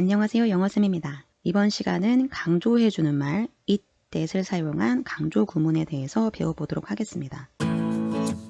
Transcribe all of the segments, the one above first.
안녕하세요. 영어쌤입니다. 이번 시간은 강조해주는 말 it that을 사용한 강조 구문에 대해서 배워보도록 하겠습니다.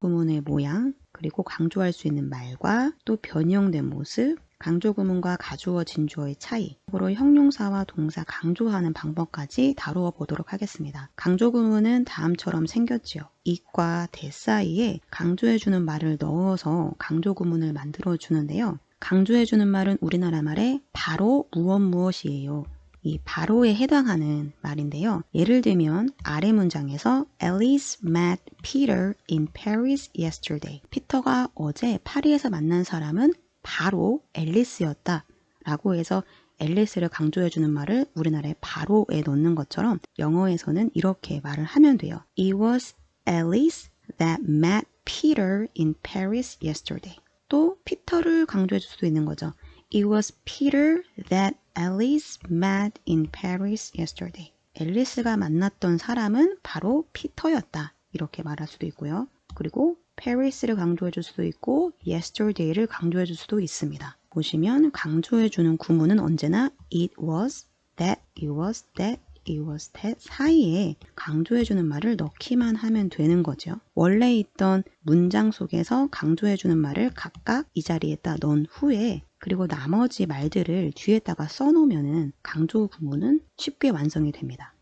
구문의 모양, 그리고 강조할 수 있는 말과 또 변형된 모습, 강조 구문과 가주어 진주어의 차이, 으로 형용사와 동사 강조하는 방법까지 다루어 보도록 하겠습니다. 강조 구문은 다음처럼 생겼지요. it과 that 사이에 강조해주는 말을 넣어서 강조 구문을 만들어 주는데요. 강조해주는 말은 우리나라 말에 바로 무엇 무엇이에요. 이 바로에 해당하는 말인데요. 예를 들면 아래 문장에서 Alice met Peter in Paris yesterday. 피터가 어제 파리에서 만난 사람은 바로 앨리스였다. 라고 해서 앨리스를 강조해주는 말을 우리나라에 바로에 넣는 것처럼 영어에서는 이렇게 말을 하면 돼요. It was Alice that met Peter in Paris yesterday. 또 피터를 강조해 줄 수도 있는 거죠. It was Peter that Alice met in Paris yesterday. 앨리스가 만났던 사람은 바로 피터였다. 이렇게 말할 수도 있고요. 그리고 Paris를 강조해 줄 수도 있고 yesterday를 강조해 줄 수도 있습니다. 보시면 강조해 주는 구문은 언제나 it was, that, it was, that, was that 사이에 강조해주는 말을 넣기만 하면 되는 거죠. 원래 있던 문장 속에서 강조해주는 말을 각각 이 자리에다 넣은 후에 그리고 나머지 말들을 뒤에다가 써놓으면 강조 구문은 쉽게 완성이 됩니다.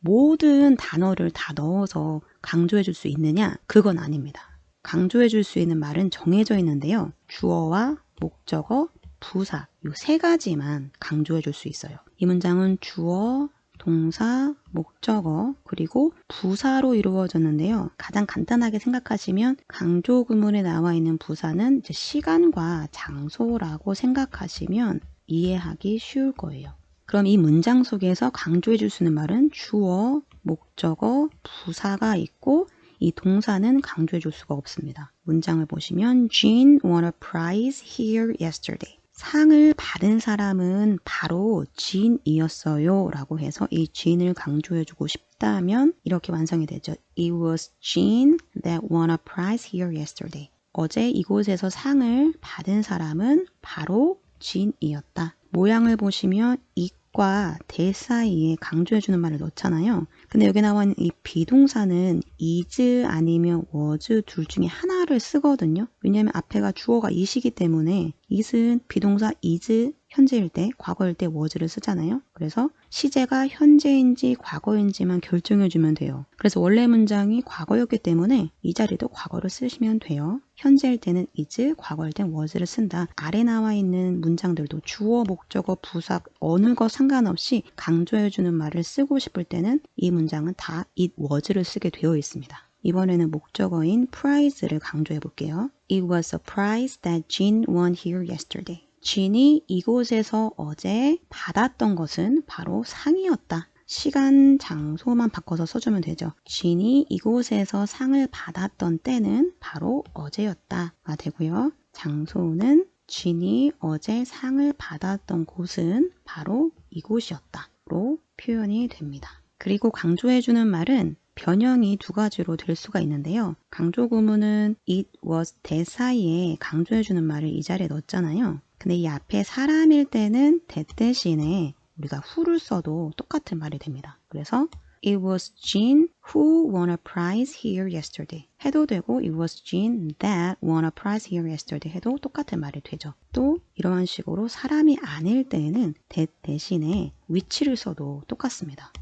모든 단어를 다 넣어서 강조해 줄 수 있느냐? 그건 아닙니다. 강조해 줄 수 있는 말은 정해져 있는데요. 주어와 목적어, 부사 이 세 가지만 강조해 줄 수 있어요. 이 문장은 주어, 동사, 목적어, 그리고 부사로 이루어졌는데요. 가장 간단하게 생각하시면 강조 구문에 나와 있는 부사는 시간과 장소라고 생각하시면 이해하기 쉬울 거예요. 그럼 이 문장 속에서 강조해 줄 수 있는 말은 주어, 목적어, 부사가 있고 이 동사는 강조해 줄 수가 없습니다. 문장을 보시면 Jean won a prize here yesterday. 상을 받은 사람은 바로 진이었어요 라고 해서 이 진을 강조해주고 싶다면 이렇게 완성이 되죠. It was Jean that won a prize here yesterday. 어제 이곳에서 상을 받은 사람은 바로 진이었다. 모양을 보시면 it 과 대 사이에 강조해주는 말을 넣잖아요. 근데 여기 나와 있는 이 비동사는 is 아니면 was 둘 중에 하나를 쓰거든요. 왜냐하면 앞에가 주어가 is이기 때문에 is은 비동사 is 현재일 때, 과거일 때 was를 쓰잖아요. 그래서 시제가 현재인지 과거인지만 결정해주면 돼요. 그래서 원래 문장이 과거였기 때문에 이 자리도 과거를 쓰시면 돼요. 현재일 때는 is, 과거일 땐 was를 쓴다. 아래 나와 있는 문장들도 주어, 목적어, 부사 어느 것 상관없이 강조해주는 말을 쓰고 싶을 때는 이 문장은 다 it was를 쓰게 되어 있습니다. 이번에는 목적어인 prize를 강조해 볼게요. It was a prize that Jean won here yesterday. 진이 이곳에서 어제 받았던 것은 바로 상이었다. 시간, 장소만 바꿔서 써주면 되죠. 진이 이곳에서 상을 받았던 때는 바로 어제였다가 되고요. 장소는 진이 어제 상을 받았던 곳은 바로 이곳이었다로 표현이 됩니다. 그리고 강조해주는 말은 변형이 두 가지로 될 수가 있는데요. 강조 구문은 it was that 사이에 강조해주는 말을 이 자리에 넣었잖아요. 근데 이 앞에 사람일 때는 that 대신에 우리가 who를 써도 똑같은 말이 됩니다. 그래서 It was Jean who won a prize here yesterday. 해도 되고 It was Jean that won a prize here yesterday 해도 똑같은 말이 되죠. 또 이러한 식으로 사람이 아닐 때에는 that 대신에 위치를 써도 똑같습니다.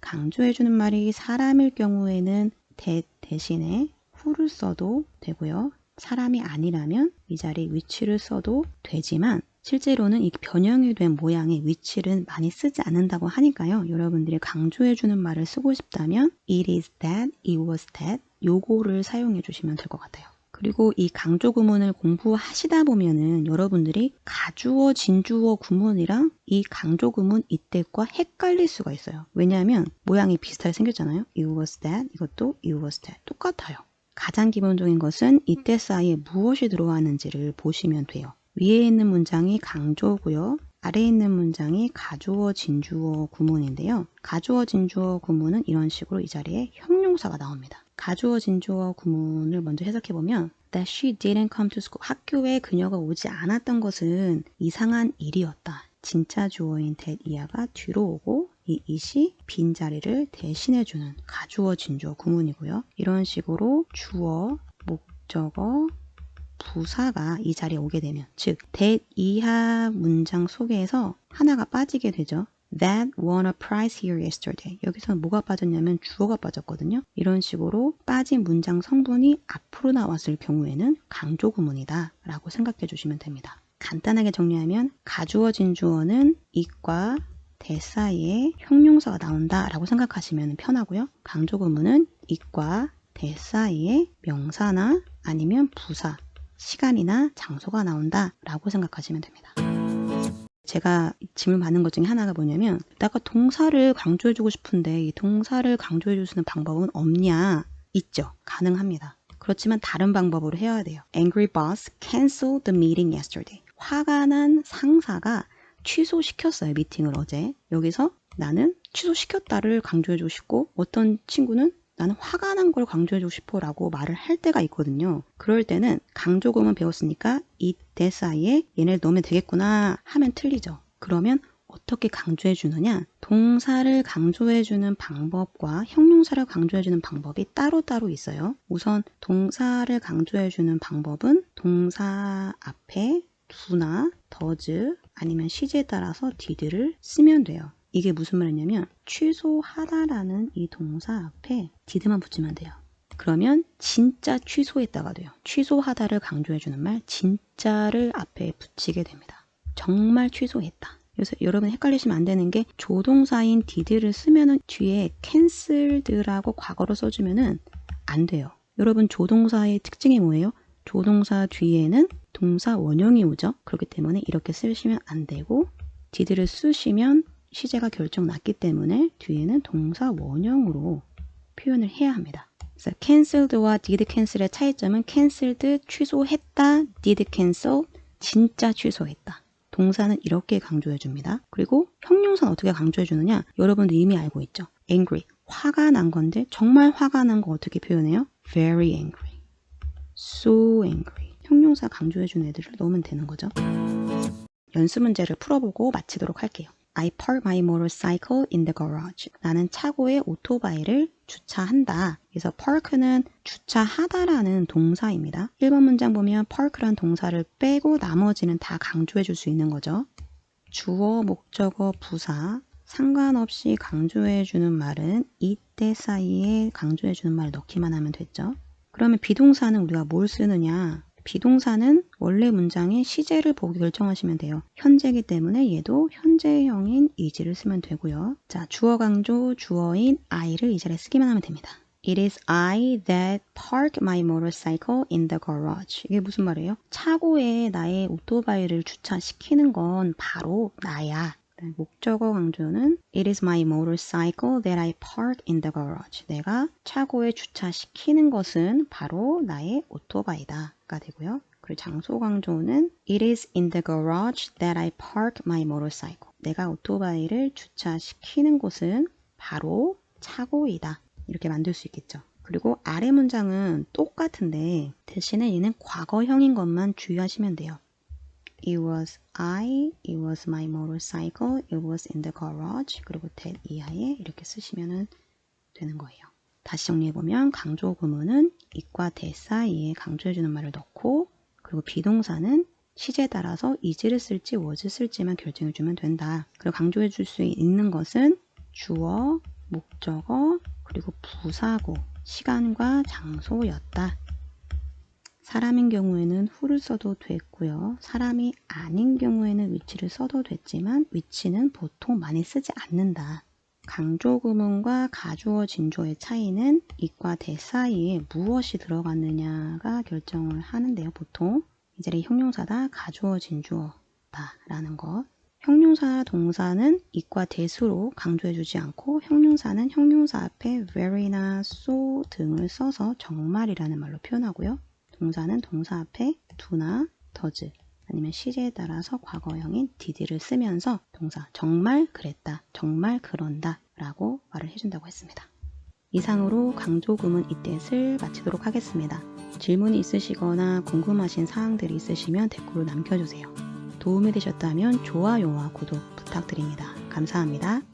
강조해주는 말이 사람일 경우에는 that 대신에 who를 써도 되고요. 사람이 아니라면 이 자리 위치를 써도 되지만 실제로는 이 변형이 된 모양의 위치를 많이 쓰지 않는다고 하니까요. 여러분들이 강조해주는 말을 쓰고 싶다면 it is that, it was that 요거를 사용해 주시면 될 것 같아요. 그리고 이 강조 구문을 공부하시다 보면은 여러분들이 가주어, 진주어 구문이랑 이 강조 구문 이때과 헷갈릴 수가 있어요. 왜냐하면 모양이 비슷하게 생겼잖아요. it was that, 이것도 it was that 똑같아요. 가장 기본적인 것은 이때 사이에 무엇이 들어왔는지를 보시면 돼요. 위에 있는 문장이 강조고요. 아래에 있는 문장이 가주어, 진주어 구문인데요. 가주어, 진주어 구문은 이런 식으로 이 자리에 형용사가 나옵니다. 가주어, 진주어 구문을 먼저 해석해 보면 that she didn't come to school. 학교에 그녀가 오지 않았던 것은 이상한 일이었다. 진짜 주어인 that 이하가 뒤로 오고 이 it이 빈자리를 대신해주는 가주어 진주어 구문이고요. 이런 식으로 주어, 목적어, 부사가 이 자리에 오게 되면 즉 that 이하 문장 속에서 하나가 빠지게 되죠. That won a prize here yesterday. 여기서 뭐가 빠졌냐면 주어가 빠졌거든요. 이런 식으로 빠진 문장 성분이 앞으로 나왔을 경우에는 강조 구문이다 라고 생각해 주시면 됩니다. 간단하게 정리하면 가주어 진 주어는 it과 that 사이에 형용사가 나온다 라고 생각하시면 편하고요. 강조 구문은 it과 that 사이에 명사나 아니면 부사, 시간이나 장소가 나온다 라고 생각하시면 됩니다. 제가 질문 받는 것 중에 하나가 뭐냐면 내가 동사를 강조해주고 싶은데 이 동사를 강조해줄 수 있는 방법은 없냐? 있죠. 가능합니다. 그렇지만 다른 방법으로 해야 돼요. Angry boss canceled the meeting yesterday. 화가 난 상사가 취소시켰어요. 미팅을 어제. 여기서 나는 취소시켰다를 강조해주고 싶고 어떤 친구는 나는 화가 난 걸 강조해주고 싶어 라고 말을 할 때가 있거든요. 그럴 때는 강조금은 배웠으니까 이 대 사이에 얘네를 넣으면 되겠구나 하면 틀리죠. 그러면 어떻게 강조해 주느냐? 동사를 강조해 주는 방법과 형용사를 강조해 주는 방법이 따로따로 있어요. 우선 동사를 강조해 주는 방법은 동사 앞에 do나 does 아니면 시제에 따라서 did를 쓰면 돼요. 이게 무슨 말이냐면 취소하다라는 이 동사 앞에 did만 붙이면 돼요. 그러면 진짜 취소했다가 돼요. 취소하다를 강조해주는 말 진짜를 앞에 붙이게 됩니다. 정말 취소했다. 그래서 여러분 헷갈리시면 안 되는 게 조동사인 did를 쓰면은 뒤에 canceled라고 과거로 써주면은 안 돼요. 여러분 조동사의 특징이 뭐예요? 조동사 뒤에는 동사 원형이 오죠. 그렇기 때문에 이렇게 쓰시면 안 되고 did를 쓰시면 시제가 결정 났기 때문에 뒤에는 동사 원형으로 표현을 해야 합니다. 그래서 canceled와 did cancel의 차이점은 canceled 취소했다, did cancel 진짜 취소했다. 동사는 이렇게 강조해 줍니다. 그리고 형용사는 어떻게 강조해 주느냐? 여러분도 이미 알고 있죠. angry 화가 난 건데 정말 화가 난 거 어떻게 표현해요? very angry, so angry. 형용사 강조해 주는 애들을 넣으면 되는 거죠. 연습 문제를 풀어보고 마치도록 할게요. I park my motorcycle in the garage. 나는 차고에 오토바이를 주차한다. 그래서 park는 주차하다라는 동사입니다. 1번 문장 보면 park란 동사를 빼고 나머지는 다 강조해 줄 수 있는 거죠. 주어, 목적어, 부사 상관없이 강조해 주는 말은 이때 사이에 강조해 주는 말을 넣기만 하면 됐죠. 그러면 비동사는 우리가 뭘 쓰느냐? 비동사는 원래 문장의 시제를 보고 결정하시면 돼요. 현재이기 때문에 얘도 현재형인 is를 쓰면 되고요. 자, 주어 강조 주어인 I를 이 자리에 쓰기만 하면 됩니다. It is I that park my motorcycle in the garage. 이게 무슨 말이에요? 차고에 나의 오토바이를 주차시키는 건 바로 나야. 목적어 강조는 It is my motorcycle that I park in the garage. 내가 차고에 주차시키는 것은 바로 나의 오토바이다 가 되고요. 그리고 장소 강조는 It is in the garage that I park my motorcycle. 내가 오토바이를 주차시키는 곳은 바로 차고이다. 이렇게 만들 수 있겠죠. 그리고 아래 문장은 똑같은데 대신에 얘는 과거형인 것만 주의하시면 돼요. It was I, it was my motorcycle, it was in the garage. 그리고 that 이하에 이렇게 쓰시면 되는 거예요. 다시 정리해보면 강조 구문은 it과 that 사이에 강조해주는 말을 넣고 그리고 비동사는 시제에 따라서 is를 쓸지 was를 쓸지만 결정해주면 된다. 그리고 강조해줄 수 있는 것은 주어, 목적어, 그리고 부사고, 시간과 장소였다. 사람인 경우에는 who를 써도 됐고요. 사람이 아닌 경우에는 위치를 써도 됐지만 위치는 보통 많이 쓰지 않는다. 강조 구문과 가주어 진조의 차이는 it과 that 사이에 무엇이 들어갔느냐가 결정을 하는데요. 보통 이 자리 형용사다, 가주어 진주어다 라는 것. 형용사 동사는 it과 that으로 강조해주지 않고 형용사는 형용사 앞에 very나 so 등을 써서 정말이라는 말로 표현하고요. 동사는 동사 앞에 do나 does 아니면 시제에 따라서 과거형인 did를 쓰면서 동사 정말 그랬다, 정말 그런다 라고 말을 해준다고 했습니다. 이상으로 강조 구문 이댓을 마치도록 하겠습니다. 질문이 있으시거나 궁금하신 사항들이 있으시면 댓글로 남겨주세요. 도움이 되셨다면 좋아요와 구독 부탁드립니다. 감사합니다.